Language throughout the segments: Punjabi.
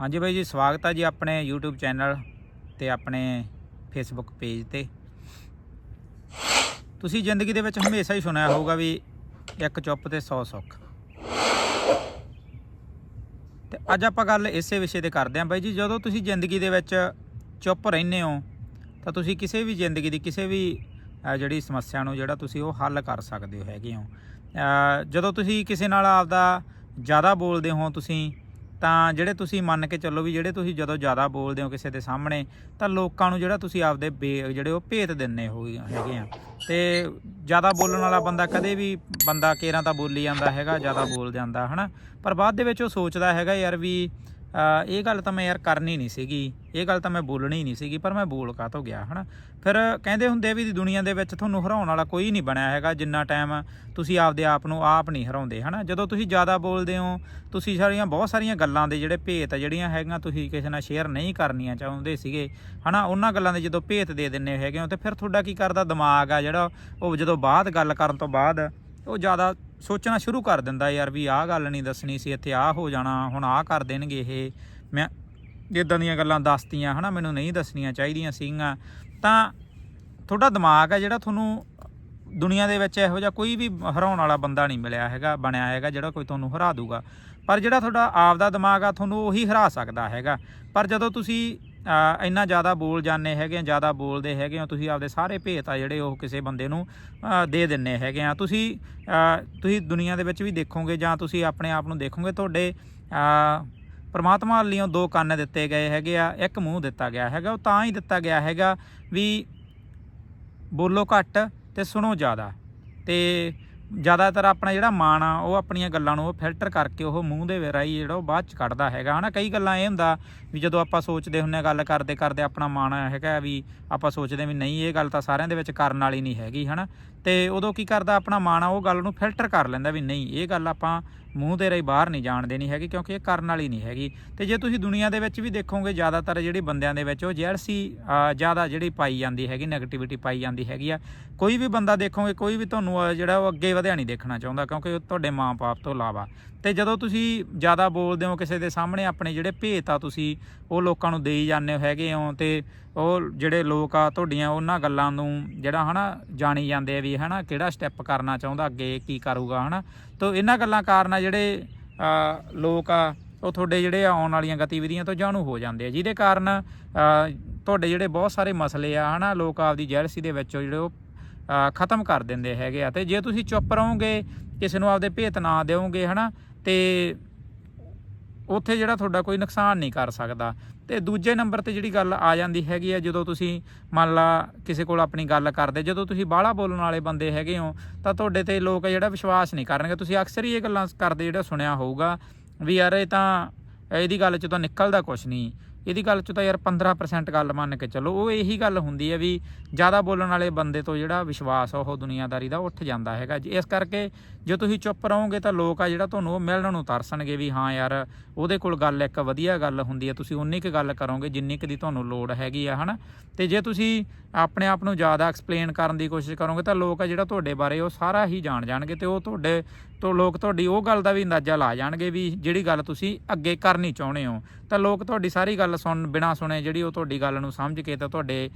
ਹਾਂਜੀ ਬਾਈ ਜੀ, ਸਵਾਗਤ ਹੈ ਜੀ ਆਪਣੇ YouTube ਚੈਨਲ ਤੇ ਆਪਣੇ Facebook ਪੇਜ ਤੇ। ਤੁਸੀਂ ਜ਼ਿੰਦਗੀ ਦੇ ਵਿੱਚ ਹਮੇਸ਼ਾ ਹੀ ਸੁਣਿਆ ਹੋਊਗਾ ਵੀ ਇੱਕ ਚੁੱਪ ਤੇ 100 ਸੁੱਖ। ਤੇ ਅੱਜ ਆਪਾਂ ਗੱਲ ਇਸੇ ਵਿਸ਼ੇ ਤੇ ਕਰਦੇ ਆਂ ਬਾਈ ਜੀ, ਜਦੋਂ ਤੁਸੀਂ ਜ਼ਿੰਦਗੀ ਦੇ ਵਿੱਚ ਚੁੱਪ ਰਹਿੰਦੇ ਹੋ, ਤਾਂ ਤੁਸੀਂ ਕਿਸੇ ਵੀ ਜ਼ਿੰਦਗੀ ਦੀ ਕਿਸੇ ਵੀ ਜਿਹੜੀ ਸਮੱਸਿਆ ਨੂੰ ਜਿਹੜਾ ਤੁਸੀਂ ਉਹ ਹੱਲ ਕਰ ਸਕਦੇ ਹੋ ਹੈਗੇ ਹੋ। ਜਦੋਂ ਤੁਸੀਂ ਕਿਸੇ ਨਾਲ ਆਪਦਾ ਜ਼ਿਆਦਾ ਬੋਲਦੇ ਹੋ, ਤੁਸੀਂ ਤਾਂ ਜਿਹੜੇ ਤੁਸੀਂ ਮੰਨ ਕੇ ਚੱਲੋ ਵੀ ਜਿਹੜੇ ਤੁਸੀਂ ਜਦੋਂ ਜ਼ਿਆਦਾ ਬੋਲਦੇ ਹੋ ਕਿਸੇ ਦੇ ਸਾਹਮਣੇ, ਤਾਂ ਲੋਕਾਂ ਨੂੰ ਜਿਹੜਾ ਤੁਸੀਂ ਆਪਦੇ ਬੇ- ਜਿਹੜੇ ਉਹ ਭੇਤ ਦਿੰਨੇ ਹੋ ਹੈਗੇ ਆ। ਤੇ ਜ਼ਿਆਦਾ ਬੋਲਣ ਵਾਲਾ ਬੰਦਾ ਕਦੇ ਵੀ ਬੰਦਾ ਕੇਰਾਂ ਤਾਂ ਬੋਲੀ ਜਾਂਦਾ ਹੈਗਾ, ਜ਼ਿਆਦਾ ਬੋਲ ਜਾਂਦਾ, ਹਨਾ? ਪਰ ਬਾਅਦ ਦੇ ਵਿੱਚ ਉਹ ਸੋਚਦਾ ਹੈਗਾ ਯਾਰ ਵੀ ਇਹ ਗੱਲ ਤਾਂ ਮੈਂ ਯਾਰ ਕਰਨੀ ਨਹੀਂ ਸੀਗੀ। ਇਹ ਗੱਲ ਤਾਂ ਮੈਂ ਬੋਲਣੀ ਨਹੀਂ ਸੀਗੀ, ਪਰ ਮੈਂ ਬੋਲ ਕਾਤੋਂ ਗਿਆ, ਹਨਾ? ਫਿਰ ਕਹਿੰਦੇ ਹੁੰਦੇ ਵੀ ਦੁਨੀਆ ਦੇ ਵਿੱਚ ਤੁਹਾਨੂੰ ਹਰਾਉਣ ਵਾਲਾ ਕੋਈ ਨਹੀਂ ਬਣਿਆ ਹੈਗਾ, ਜਿੰਨਾ ਟਾਈਮ ਤੁਸੀਂ ਆਪਦੇ ਆਪ ਨੂੰ ਆਪ ਨਹੀਂ ਹਰਾਉਂਦੇ, ਹਨਾ? ਜਦੋਂ ਤੁਸੀਂ ਜ਼ਿਆਦਾ ਬੋਲਦੇ ਹੋ, ਤੁਸੀਂ ਸਾਰੀਆਂ, ਬਹੁਤ ਸਾਰੀਆਂ ਗੱਲਾਂ ਦੇ ਜਿਹੜੇ ਭੇਤ ਜਿਹੜੀਆਂ ਹੈਗੀਆਂ, ਤੁਸੀਂ ਕਿਸੇ ਨਾਲ ਸ਼ੇਅਰ ਨਹੀਂ ਕਰਨੀਆਂ ਚਾਹੁੰਦੇ ਸੀਗੇ, ਹਨਾ? ਉਹਨਾਂ ਗੱਲਾਂ ਦੇ ਜਦੋਂ ਭੇਤ ਦੇ ਦਿੰਨੇ ਹੈਗੇ ਹੋ, ਤੇ ਫਿਰ ਤੁਹਾਡਾ ਕੀ ਕਰਦਾ ਦਿਮਾਗ ਆ ਜਿਹੜਾ, ਉਹ ਜਦੋਂ ਬਾਅਦ ਗੱਲ ਕਰਨ ਤੋਂ ਬਾਅਦ, ਉਹ ਜ਼ਿਆਦਾ ਸੋਚਣਾ ਸ਼ੁਰੂ ਕਰ ਦਿੰਦਾ ਯਾਰ ਵੀ ਆਹ ਗੱਲ ਨਹੀਂ ਦੱਸਣੀ ਸੀ, ਇੱਥੇ ਆਹ ਹੋ ਜਾਣਾ, ਹੁਣ ਆਹ ਕਰ ਦੇਣਗੇ ਇਹ। ਮੈਂ ਇਦਾਂ ਦੀਆਂ ਗੱਲਾਂ ਦੱਸਤੀਆਂ, ਹਨਾ, ਮੈਨੂੰ ਨਹੀਂ ਦੱਸਣੀਆਂ ਚਾਹੀਦੀਆਂ ਸੀਗੀਆਂ। ਤਾਂ ਤੁਹਾਡਾ ਦਿਮਾਗ ਹੈ ਜਿਹੜਾ ਤੁਹਾਨੂੰ ਦੁਨੀਆ ਦੇ ਵਿੱਚ ਇਹੋ ਜਿਹਾ ਕੋਈ ਵੀ ਹਰਾਉਣ ਵਾਲਾ ਬੰਦਾ ਨਹੀਂ ਮਿਲਿਆ ਹੈਗਾ, ਬਣਿਆ ਹੈਗਾ, ਜਿਹੜਾ ਕੋਈ ਤੁਹਾਨੂੰ ਹਰਾ ਦੂਗਾ। ਪਰ ਜਿਹੜਾ ਤੁਹਾਡਾ ਆਪ ਦਾ ਦਿਮਾਗ ਆ, ਤੁਹਾਨੂੰ ਉਹੀ ਹਰਾ ਸਕਦਾ ਹੈਗਾ। ਪਰ ਜਦੋਂ ਤੁਸੀਂ ਇੰਨਾ ਜ਼ਿਆਦਾ ਬੋਲ ਜਾਂਦੇ ਹੈਗੇ ਆ ਜ਼ਿਆਦਾ ਬੋਲਦੇ ਹੈਗੇ ਹੋ ਤੁਸੀਂ ਆਪਦੇ ਸਾਰੇ ਭੇਤ ਆ ਜਿਹੜੇ ਉਹ ਕਿਸੇ ਬੰਦੇ ਨੂੰ ਦੇ ਦਿੰਨੇ ਹੈਗੇ ਆ। ਤੁਸੀਂ ਤੁਸੀਂ ਦੁਨੀਆ ਦੇ ਵਿੱਚ ਵੀ ਦੇਖੋਗੇ ਜਾਂ ਤੁਸੀਂ ਆਪਣੇ ਆਪ ਨੂੰ ਦੇਖੋਗੇ ਤੁਹਾਡੇ ਅਹ, ਪਰਮਾਤਮਾ ਵੱਲੋਂ ਦੋ ਕੰਨ ਦਿੱਤੇ ਗਏ ਹੈਗੇ ਆ ਇੱਕ ਮੂੰਹ ਦਿੱਤਾ ਗਿਆ ਹੈਗਾ ਉਹ ਤਾਂ ਹੀ ਦਿੱਤਾ ਗਿਆ ਹੈਗਾ ਵੀ ਬੋਲੋ ਘੱਟ ਤੇ ਸੁਣੋ ਜ਼ਿਆਦਾ। ਤੇ ਜ਼ਿਆਦਾਤਰ ਆਪਣਾ ਜਿਹੜਾ ਮਾਣ ਆ, ਉਹ ਆਪਣੀਆਂ ਗੱਲਾਂ ਨੂੰ ਉਹ ਫਿਲਟਰ ਕਰਕੇ ਉਹ ਮੂੰਹ ਦੇ ਰਾਹੀਂ ਜਿਹੜਾ ਉਹ ਬਾਅਦ ਚ ਕੱਢਦਾ ਹੈਗਾ। ਹਨਾ, ਕਈ ਗੱਲਾਂ ਇਹ ਹੁੰਦਾ ਵੀ ਜਦੋਂ ਆਪਾਂ ਸੋਚਦੇ ਹੁੰਨੇ ਗੱਲ ਕਰਦੇ ਕਰਦੇ ਆਪਣਾ ਮਾਣ ਹੈਗਾ ਵੀ ਆਪਾਂ ਸੋਚਦੇ ਵੀ ਨਹੀਂ, ਇਹ ਗੱਲ ਤਾਂ ਸਾਰਿਆਂ ਦੇ ਵਿੱਚ ਕਰਨ ਵਾਲੀ ਨਹੀਂ ਹੈਗੀ, ਹਨਾ। ਤੇ ਉਦੋਂ ਕੀ ਕਰਦਾ ਆਪਣਾ ਮਾਣ ਆ, ਉਹ ਗੱਲ ਨੂੰ ਫਿਲਟਰ ਕਰ ਲੈਂਦਾ ਵੀ ਨਹੀਂ, ਇਹ ਗੱਲ ਆਪਾਂ ਮੂੰਹ ਦੇ ਰਾਹੀਂ ਬਾਹਰ ਨਹੀਂ ਜਾਣ ਦੇਣੀ ਹੈਗੀ, ਕਿਉਂਕਿ ਇਹ ਕਰਨ ਵਾਲੀ ਨਹੀਂ ਹੈਗੀ। ਤੇ ਜੇ ਤੁਸੀਂ ਦੁਨੀਆ ਦੇ ਵਿੱਚ ਵੀ ਦੇਖੋਗੇ, ਜ਼ਿਆਦਾਤਰ ਜਿਹੜੀ ਬੰਦਿਆਂ ਦੇ ਵਿੱਚ ਉਹ ਜੈਲਸੀ ਜ਼ਿਆਦਾ ਜਿਹੜੀ ਪਾਈ ਜਾਂਦੀ ਹੈਗੀ 네ਗੇਟਿਵਿਟੀ ਪਾਈ ਜਾਂਦੀ ਹੈਗੀ ਆ। ਕੋਈ ਵੀ ਬੰਦਾ ਦੇਖੋਗੇ, ਕੋਈ ਵੀ ਤੁਹਾਨੂੰ ਜਿਹੜਾ ਉਹ ਅੱਗੇ ਵਧਿਆ ਨਹੀਂ ਦੇਖਣਾ ਚਾਹੁੰਦਾ, ਕਿਉਂਕਿ ਉਹ ਤੁਹਾਡੇ ਮਾਂ-ਬਾਪ ਤੋਂ ਇਲਾਵਾ। ਤੇ ਜਦੋਂ ਤੁਸੀਂ ਜ਼ਿਆਦਾ ਬੋਲਦੇ ਹੋ ਕਿਸੇ ਦੇ ਸਾਹਮਣੇ, ਆਪਣੇ ਜਿਹੜੇ ਭੇਤ ਆ ਤੁਸੀਂ, ਉਹ ਲੋਕਾਂ ਨੂੰ ਦੇਈ ਜਾਂਦੇ ਹੋ ਹੈਗੇ ਹੋ ਤੇ ਉਹ ਜਿਹੜੇ ਲੋਕ ਆ ਤੁਹਾਡੀਆਂ ਉਹਨਾਂ ਗੱਲਾਂ ਨੂੰ ਜਿਹੜਾ ਹਨਾ ਜਾਣੀ ਜਾਂਦੇ ਆ ਵੀ ਹਨਾ ਕਿਹੜਾ ਸਟੈਪ ਕਰਨਾ ਚਾਹੁੰਦਾ, ਅੱਗੇ ਕੀ ਕਰੂਗਾ ਹਨਾ। ਤੋ ਇਹਨਾਂ ਗੱਲਾਂ ਕਾਰਨ ਆ ਜਿਹੜੇ ਲੋਕ ਆ, ਉਹ ਤੁਹਾਡੇ ਜਿਹੜੇ ਆਉਣ ਵਾਲੀਆਂ ਗਤੀਵਿਧੀਆਂ ਤੋਂ ਜਾਣੂ ਹੋ ਜਾਂਦੇ ਆ। ਜਿਹਦੇ ਕਾਰਨ ਤੁਹਾਡੇ ਜਿਹੜੇ ਬਹੁਤ ਸਾਰੇ ਮਸਲੇ ਆ ਹਨਾ, ਲੋਕ ਆਪਦੀ ਜੈਲਸੀ ਦੇ ਵਿੱਚ ਜਿਹੜੇ ਉਹ ਖਤਮ ਕਰ ਦਿੰਦੇ ਹੈਗੇ ਆ। ਤੇ ਜੇ ਤੁਸੀਂ ਚੁੱਪ ਰਹੋਗੇ, ਕਿਸੇ ਨੂੰ ਆਪਦੇ ਭੇਤ ਨਾ ਦਿਓਗੇ ਹਨਾ, ਤੇ ਉੱਥੇ ਜਿਹੜਾ ਤੁਹਾਡਾ ਕੋਈ ਨੁਕਸਾਨ ਨਹੀਂ ਕਰ ਸਕਦਾ। ਤੇ ਦੂਜੇ ਨੰਬਰ ਤੇ ਜਿਹੜੀ ਗੱਲ ਆ ਜਾਂਦੀ ਹੈਗੀ ਆ, ਜਦੋਂ ਤੁਸੀਂ ਮੰਨ ਲਾ ਕਿਸੇ ਕੋਲ ਆਪਣੀ ਗੱਲ ਕਰਦੇ, ਜਦੋਂ ਤੁਸੀਂ ਬਾਹਲਾ ਬੋਲਣ ਵਾਲੇ ਬੰਦੇ ਹੈਗੇ ਹੋ, ਤਾਂ ਤੁਹਾਡੇ ਤੇ ਲੋਕ ਜਿਹੜਾ ਵਿਸ਼ਵਾਸ ਨਹੀਂ ਕਰਨਗੇ। ਤੁਸੀਂ ਅਕਸਰ ਹੀ ਇਹ ਗੱਲਾਂ ਕਰਦੇ ਜਿਹੜਾ ਸੁਣਿਆ ਹੋਊਗਾ ਵੀ ਯਾਰ ਇਹ ਤਾਂ, ਇਹਦੀ ਗੱਲ 'ਚ ਤਾਂ ਨਿਕਲਦਾ ਕੁਝ ਨਹੀਂ। ਇਹਦੀ ਗੱਲ 'ਚ ਤਾਂ ਯਾਰ 15% ਗੱਲ ਮੰਨ ਕੇ ਚੱਲੋ, ਉਹ ਇਹੀ ਗੱਲ ਹੁੰਦੀ ਹੈ ਵੀ ਜ਼ਿਆਦਾ ਬੋਲਣ ਵਾਲੇ ਬੰਦੇ ਤੋਂ ਜਿਹੜਾ ਵਿਸ਼ਵਾਸ ਆ ਉਹ ਦੁਨੀਆਦਾਰੀ ਦਾ ਉੱਠ ਜਾਂਦਾ ਹੈਗਾ ਜੀ। ਇਸ ਕਰਕੇ ਜੇ ਤੁਸੀਂ ਚੁੱਪ ਰਹੋਗੇ ਤਾਂ ਲੋਕ ਆ ਜਿਹੜਾ ਤੁਹਾਨੂੰ ਉਹ ਮਿਲਣ ਨੂੰ ਤਰਸਣਗੇ ਵੀ ਹਾਂ ਯਾਰ, ਉਹਦੇ ਕੋਲ ਗੱਲ ਇੱਕ ਵਧੀਆ ਗੱਲ ਹੁੰਦੀ ਹੈ, ਤੁਸੀਂ ਉਨੀ ਕੁ ਗੱਲ ਕਰੋਗੇ ਜਿੰਨੀ ਕੁ ਦੀ ਤੁਹਾਨੂੰ ਲੋੜ ਹੈਗੀ ਆ, ਹਨਾ? ਤੇ ਜੇ ਤੁਸੀਂ ਆਪਣੇ ਆਪ ਨੂੰ ਜ਼ਿਆਦਾ ਐਕਸਪਲੇਨ ਕਰਨ ਦੀ ਕੋਸ਼ਿਸ਼ ਕਰੋਗੇ ਤਾਂ ਲੋਕ ਆ ਜਿਹੜਾ ਤੁਹਾਡੇ ਬਾਰੇ ਉਹ ਸਾਰਾ ਹੀ ਜਾਣ ਜਾਣਗੇ ਤੇ ਉਹ ਤੁਹਾਡੇ ਤੋਂ ਲੋਕ ਤੁਹਾਡੀ ਉਹ ਗੱਲ ਦਾ ਵੀ ਅੰਦਾਜ਼ਾ ਲਾ ਜਾਣਗੇ ਵੀ ਜਿਹੜੀ ਗੱਲ ਤੁਸੀਂ ਅੱਗੇ ਕਰਨੀ ਚਾਹੁੰਦੇ ਹੋ। ਤਾਂ ਲੋਕ ਤੁਹਾਡੀ ਸਾਰੀ ਗੱਲ ਸੁਣ, ਬਿਨਾ ਸੁਣੇ ਜਿਹੜੀ ਉਹ ਤੁਹਾਡੀ ਗੱਲ ਨੂੰ ਸਮਝ ਕੇ ਤਾਂ ਤੁਹਾਡੇ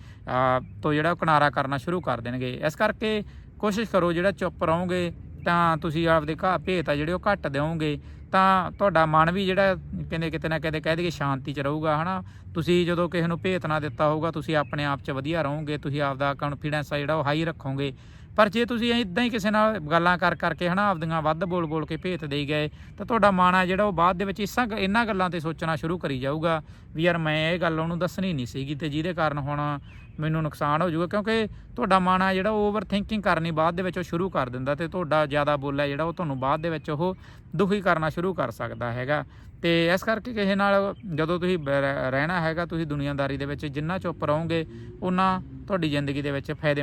ਤੋਂ ਜਿਹੜਾ ਉਹ ਕਿਨਾਰਾ ਕਰਨਾ ਸ਼ੁਰੂ ਕਰ ਦੇਣਗੇ। ਇਸ ਕਰਕੇ ਕੋਸ਼ਿਸ਼ ਕਰੋ ਜਿਹੜਾ ਚੁੱਪ ਰਹੋਗੇ ਤਾਂ ਤੁਸੀਂ ਆਪਦੇ ਘਾ ਭੇਤ ਆ ਜਿਹੜੇ ਉਹ ਘੱਟ ਦਿਓਗੇ। ਤਾਂ ਤੁਹਾਡਾ ਮਨ ਵੀ ਜਿਹੜਾ ਕਹਿੰਦੇ ਕਿਤੇ ਨਾ ਕਿਤੇ ਕਹਿ ਦਈਏ ਸ਼ਾਂਤੀ 'ਚ ਰਹੂਗਾ, ਹਨਾ? ਤੁਸੀਂ ਜਦੋਂ ਕਿਸੇ ਨੂੰ ਭੇਤ ਨਾ ਦਿੱਤਾ ਹੋਊਗਾ, ਤੁਸੀਂ ਆਪਣੇ ਆਪ 'ਚ ਵਧੀਆ ਰਹੋਗੇ, ਤੁਸੀਂ ਆਪਦਾ ਕੌਨਫੀਡੈਂਸ ਆ ਜਿਹੜਾ ਉਹ ਹਾਈ ਰੱਖੋਗੇ। ਪਰ ਜੇ ਤੁਸੀਂ ਇਦਾਂ ਹੀ ਕਿਸੇ ਨਾਲ ਗੱਲਾਂ ਕਰ ਕਰਕੇ, ਹਨਾ, ਆਪਦੀਆਂ ਵੱਧ ਬੋਲ ਬੋਲ ਕੇ ਭੇਤ ਦੇਈ ਗਏ, ਤਾਂ ਤੁਹਾਡਾ ਮਨ ਆ ਜਿਹੜਾ ਉਹ ਬਾਅਦ ਦੇ ਵਿੱਚ ਇਸਾਂ ਇਹਨਾਂ ਗੱਲਾਂ ਤੇ ਸੋਚਣਾ ਸ਼ੁਰੂ ਕਰੀ ਜਾਊਗਾ ਵੀ ਯਾਰ ਮੈਂ ਇਹ ਗੱਲ ਉਹਨੂੰ ਦੱਸਣੀ ਨਹੀਂ ਸੀਗੀ ਤੇ ਜਿਹਦੇ ਕਾਰਨ ਹੁਣ ਮੈਨੂੰ ਨੁਕਸਾਨ ਹੋ ਜਾਊਗਾ, ਕਿਉਂਕਿ ਤੁਹਾਡਾ ਮਨ ਆ ਜਿਹੜਾ ਓਵਰ ਥਿੰਕਿੰਗ ਕਰਨੀ ਬਾਅਦ ਦੇ ਵਿੱਚ ਉਹ ਸ਼ੁਰੂ ਕਰ ਦਿੰਦਾ ਤੇ ਤੁਹਾਡਾ ਜ਼ਿਆਦਾ ਬੋਲਿਆ ਜਿਹੜਾ ਉਹ ਤੁਹਾਨੂੰ ਬਾਅਦ ਦੇ ਵਿੱਚ ਉਹ ਦੁਖੀ ਕਰਨਾ ਸ਼ੁਰੂ ਕਰ ਸਕਦਾ ਹੈਗਾ। ਤੇ ਇਸ ਕਰਕੇ ਕਿਸੇ ਨਾਲ ਜਦੋਂ ਤੁਸੀਂ ਰਹਿਣਾ ਹੈਗਾ, ਤੁਸੀਂ ਦੁਨੀਆਦਾਰੀ ਦੇ ਵਿੱਚ ਜਿੰਨਾ ਚੁੱਪ ਰਹੋਗੇ ਉਹਨਾਂ ਤੁਹਾਡੀ ਜ਼ਿੰਦਗੀ ਦੇ ਵਿੱਚ ਫਾਇਦੇ